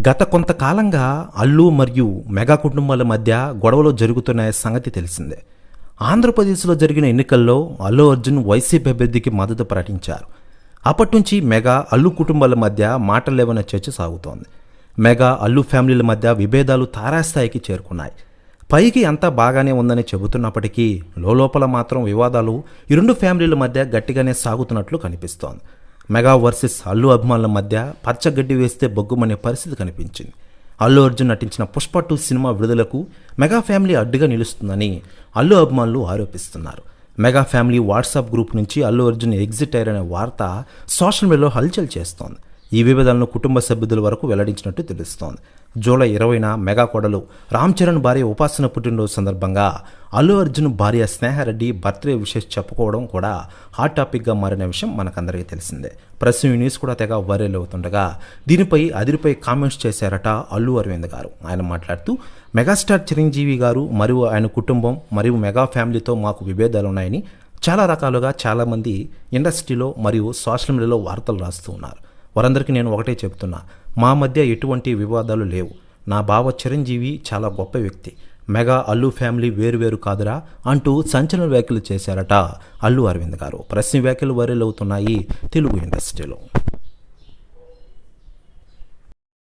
గత కొంతకాలంగా అల్లు మరియు మెగా కుటుంబాల మధ్య గొడవలు జరుగుతున్న సంగతి తెలిసిందే. ఆంధ్రప్రదేశ్లో జరిగిన ఎన్నికల్లో అల్లు అర్జున్ వైసీపీ అభ్యర్థికి మద్దతు ప్రకటించారు. అప్పటి నుంచి మెగా అల్లు కుటుంబాల మధ్య మాటలేవన్న చర్చ సాగుతోంది. మెగా అల్లు ఫ్యామిలీల మధ్య విభేదాలు తారాస్థాయికి చేరుకున్నాయి. పైకి అంతా బాగానే ఉందని చెబుతున్నప్పటికీ లోపల మాత్రం వివాదాలు ఈ రెండు ఫ్యామిలీల మధ్య గట్టిగానే సాగుతున్నట్లు కనిపిస్తోంది. మెగా వర్సెస్ అల్లు అభిమానుల మధ్య పచ్చగడ్డి వేస్తే బొగ్గుమనే పరిస్థితి కనిపించింది. అల్లు అర్జున్ నటించిన పుష్ప టూ సినిమా విడుదలకు మెగా ఫ్యామిలీ అడ్డుగా నిలుస్తుందని అల్లు అభిమానులు ఆరోపిస్తున్నారు. మెగా ఫ్యామిలీ వాట్సాప్ గ్రూప్ నుంచి అల్లు అర్జున్ ఎగ్జిట్ అయ్యారనే వార్త సోషల్ మీడియాలో హల్చల్ చేస్తోంది. ఈ విభేదాలను కుటుంబ సభ్యుల వరకు వెల్లడించినట్టు తెలుస్తోంది. జూలై ఇరవైన మెగా కోడలు రామ్ చరణ్ భార్య ఉపాసన పుట్టినరోజు సందర్భంగా అల్లు అర్జున్ భార్య స్నేహారెడ్డి బర్త్డే విషెస్ చెప్పుకోవడం కూడా హాట్ టాపిక్గా మారిన విషయం మనకందరికీ తెలిసిందే. ప్రెస్ న్యూస్ కూడా తెగ వైరల్ అవుతుండగా దీనిపై అదిరిపై కామెంట్స్ చేశారట అల్లు అరవింద్ గారు. ఆయన మాట్లాడుతూ మెగాస్టార్ చిరంజీవి గారు మరియు ఆయన కుటుంబం మరియు మెగా ఫ్యామిలీతో మాకు విభేదాలు ఉన్నాయని చాలా రకాలుగా చాలామంది ఇండస్ట్రీలో మరియు సోషల్ మీడియాలో వార్తలు రాస్తూ ఉన్నారు. వారందరికీ నేను ఒకటే చెబుతున్నా. మా మధ్య ఎటువంటి వివాదాలు లేవు. నా బావ చిరంజీవి చాలా గొప్ప వ్యక్తి. మెగా అల్లు ఫ్యామిలీ వేరువేరు కాదురా అంటూ సంచలన వ్యాఖ్యలు చేశారట అల్లు అరవింద్ గారు. ప్రశ్న వ్యాఖ్యలు వైరల్ అవుతున్నాయి తెలుగు ఇండస్ట్రీలో.